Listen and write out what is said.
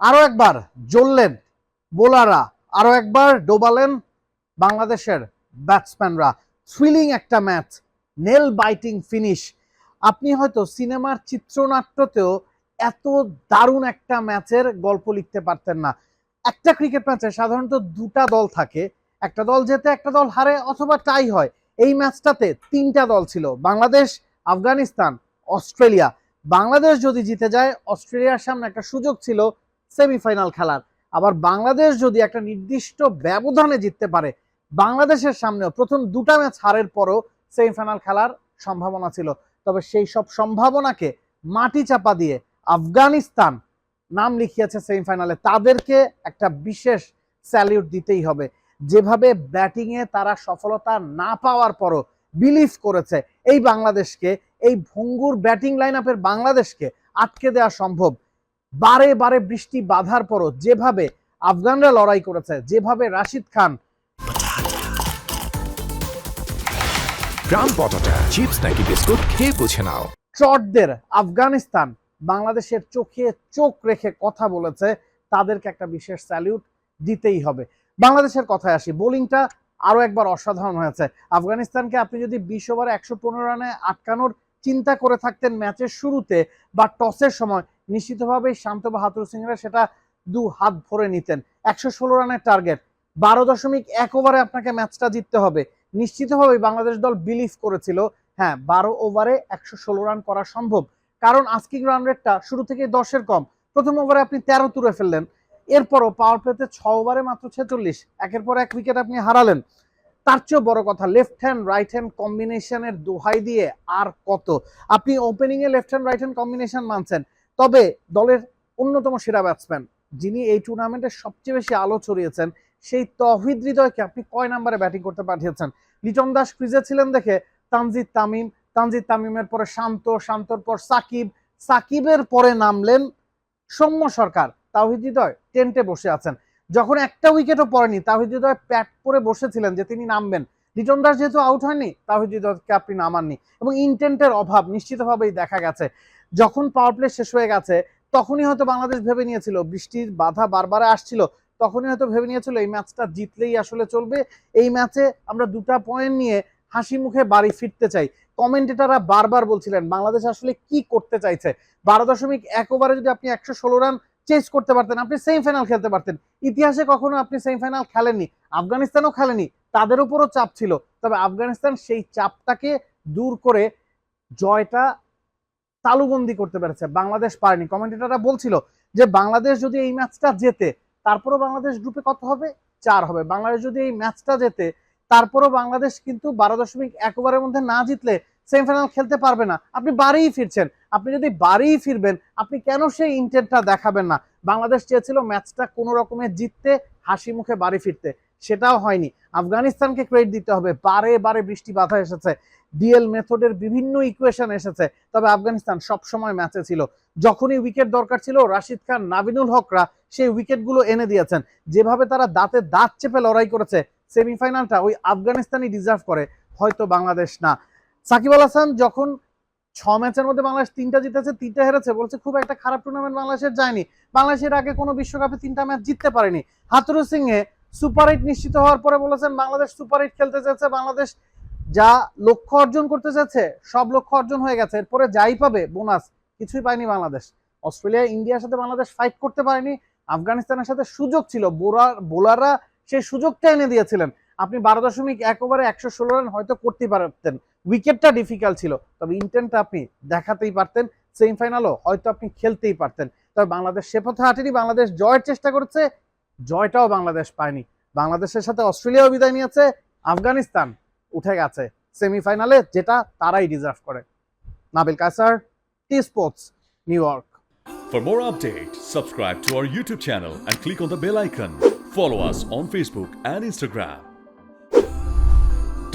আরও একবার জ্বললেন বোলাররা, আরও একবার ডোবালেন বাংলাদেশের ব্যাটসম্যানরা। থ্রিলিং একটা ম্যাচ নেল বাইটিং ফিনিশ আপনি হয়তো সিনেমার চিত্রনাট্যতেও এত দারুণ একটা ম্যাচের গল্প লিখতে পারতেন না। একটা ক্রিকেট ম্যাচে সাধারণত দুটা দল থাকে, একটা দল জেতে, একটা দল হারে, অথবা টাই হয়। এই ম্যাচটাতে তিনটা দল ছিল, বাংলাদেশ, আফগানিস্তান, অস্ট্রেলিয়া। বাংলাদেশ যদি জিতে যায়, অস্ট্রেলিয়ার সামনে একটা সুযোগ ছিল সেমিফাইনাল খেলার। আবার বাংলাদেশ যদি একটা নির্দিষ্ট ব্যবধানে জিততে পারে, বাংলাদেশের সামনেও প্রথম দুটা ম্যাচ হারের পরও সেমিফাইনাল খেলার সম্ভাবনা ছিল। তবে সেই সব সম্ভাবনাকে মাটি চাপা দিয়ে আফগানিস্তান নাম লিখিয়েছে সেমিফাইনালে। তাদেরকে একটা বিশেষ স্যালিউট দিতেই হবে। যেভাবে ব্যাটিংয়ে তারা সফলতা না পাওয়ার পরও বিলিভ করেছে, এই বাংলাদেশকে, এই ভঙ্গুর ব্যাটিং লাইন আপের বাংলাদেশকে আটকে দেওয়া সম্ভব। বারে বারে বৃষ্টি বাধার পরও যেভাবে আফগানরা লড়াই করেছে যেভাবে রাশিদ খান গ্রাম পটাটা চিপস নাকি বিস্কুট খেয়ে বুঝে নাও। চটদের আফগানিস্তান বাংলাদেশের চোখে চোখ রেখে কথা বলেছে তাদেরকে একটা বিশেষ স্যালিউট দিতেই হবে। বাংলাদেশের কথায় আসি বোলিংটা আরও একবার অসাধারণ হয়েছে। আফগানিস্তানকে আপনি যদি বিশ ওভারে একশো পনেরো রানে আটকানোর চিন্তা করে থাকতেন ম্যাচের শুরুতে বা টসের সময়। নিশ্চিতভাবেই শান্ত বাহাদুর সিংরা সেটা দু হাত ভরে নিতেন। একশো ষোলো রানের টার্গেট। বারো দশমিক এক ওভারে আপনাকে ম্যাচটা জিততে হবে। নিশ্চিতভাবেই বাংলাদেশ দল বিলিভ করেছিল। হ্যাঁ বারো ওভারে একশো ষোলো রান করা সম্ভব। কারণ আস্কিং রান রেটটা শুরু থেকে দশের কম। প্রথম ওভারে আপনি তেরো তুলে ফেললেন। এরপরও পাওয়ার প্লেতে ছ ওভারে মাত্র ছেচল্লিশ। একের পর এক উইকেট আপনি হারালেন। তার চেয়েও বড় কথা লেফট হ্যান্ড রাইট হ্যান্ড কম্বিনেশনের দোহাই দিয়ে আর কত। আপনি ওপেনিং এ left hand right hand combination মানছেন, তবে দলের অন্যতম সেরা ব্যাটসম্যান যিনি এই টুর্নামেন্টে সবচেয়ে বেশি আলো ছড়িয়েছেন, সেই তহিদ হৃদয়কে আপনি কয় নাম্বারে ব্যাটিং করতে পাঠিয়েছেন? লিটন দাস ক্রিজে ছিলেন দেখে তানজিদ তামিম, তানজিদ তামিমের পরে শান্ত, শান্তর পর সাকিব, সাকিবের পরে নামলেন সৌম্য সরকার। তাহিদ হৃদয় টেন্টে বসে আছেন। যখন একটা উইকেটও পড়েনি, তাহিদ হৃদয় প্যাট করে বসেছিলেন যে তিনি নামবেন। লিটন দাস যেহেতু আউট হয়নি, তাহিদ হৃদয়কে আপনি নামাননি। এবং ইন্টেন্টের অভাব নিশ্চিতভাবেই দেখা গেছে। যখন পাওয়ার প্লে শেষ হয়ে গেছে, তখনই হয়তো বাংলাদেশ ভেবে নিয়েছিল, বৃষ্টির বাধা বারবার আসছিল, তখনই হয়তো ভেবে নিয়েছিল এই ম্যাচটা জিতলেই আসলে চলবে। এই ম্যাচে আমরা দুটা পয়েন্ট নিয়ে হাসি মুখে বাড়ি ফিরতে চাই। কমেন্টেটাররা বারবার বলছিলেন, বাংলাদেশ আসলে কি করতে চাইছে? বারো দশমিক এক ওভারে যদি আপনি একশো ষোলো রান চেস করতে পারতেন, আপনি সেমিফাইনাল খেলতে পারতেন। ইতিহাসে কখনো আপনি সেমিফাইনাল খেলেননি, আফগানিস্তানও খেলেনি তাদের উপরও চাপ ছিল। তবে আফগানিস্তান সেই চাপটাকে দূর করে জয়টা তালুবন্দি করতে পেরেছে, বাংলাদেশ পারেনি। কমেন্টেটাররা বলছিল যে, বাংলাদেশ যদি এই ম্যাচটা জেতে, তারপরও বাংলাদেশ গ্রুপে কত হবে? চার হবে। বাংলাদেশ যদি এই ম্যাচটা জেতে, তারপরও বাংলাদেশ কিন্তু বারো দশমিক একবারের মধ্যে না জিতলে সেমিফাইনাল খেলতে পারবে না। আপনি বাড়িই ফিরছেন। আপনি যদি বাড়িই ফিরবেন, আপনি কেন সেই ইন্টেন্টটা দেখাবেন না? বাংলাদেশ চেয়েছিল ম্যাচটা কোনো রকমে জিততে, হাসি মুখে বাড়ি ফিরতে। সেটাও হয়নি। আফগানিস্তানকে ক্রেডিট দিতে হবে। বারে বারে বৃষ্টি বাধা এসেছে। ডিএল মেথডের বিভিন্ন ইকুয়েশন এসেছে। তবে আফগানিস্তান সব সময় ম্যাচে ছিল। যখনই উইকেট দরকার ছিল, রাশিদ খান, নাবিনুল হকরা সেই উইকেটগুলো এনে দিয়েছেন। যেভাবে তারা দাঁতে দাঁত চেপে লড়াই করেছে, সেমিফাইনালটা ওই আফগানিস্তানই ডিজার্ভ করে। হয়তো বাংলাদেশ না। সাকিব আল হাসান যখন ছ ম্যাচের মধ্যে বাংলাদেশ তিনটা জিতেছে, তিনটা হেরেছে, বলছে খুব একটা খারাপ টুর্নামেন্ট বাংলাদেশের যায়নি। বাংলাদেশের আগে কোনো বিশ্বকাপে তিনটা ম্যাচ জিততে পারেনি। হাতুরু সিং এ সুপার এইট নিশ্চিত হওয়ার পরে বলেছেন, বাংলাদেশ সুপার এইট খেলতে চাইছে বাংলাদেশ যা লক্ষ্য অর্জন করতে চাইছে সব লক্ষ্য অর্জন হয়ে গেছে। এরপরে যাই পাবে, বোনাস, কিছুই পায়নি বাংলাদেশ। অস্ট্রেলিয়া, ইন্ডিয়ার সাথে বাংলাদেশ ফাইট করতে পারেনি, আফগানিস্তানের সাথে সুযোগ ছিল। বোলার বোলাররা সেই সুযোগটা এনে দিয়েছিলেন। আপনি বারো দশমিক এক ওভারে একশো ষোলো রান হয়তো করতেই পারতেন। উইকেটটা ডিফিকাল্ট ছিল। তবে ইন্টেন্টটা আপনি দেখাতেই পারতেন সেমিফাইনালও হয়তো আপনি খেলতেই পারতেন। তবে বাংলাদেশ সে পথে হাঁটেনি বাংলাদেশ জয়ের চেষ্টা করছে জয়টাও বাংলাদেশ পায়নি। বাংলাদেশের সাথে অস্ট্রেলিয়াও বিদায় নিয়েছে আফগানিস্তান উঠে গেছে সেমিফাইনালে যেটা তারাই ডিজার্ভ করে। Nabil Kasar T sports New York For more updates, subscribe to our YouTube channel and click on the bell icon. Follow us on Facebook and Instagram.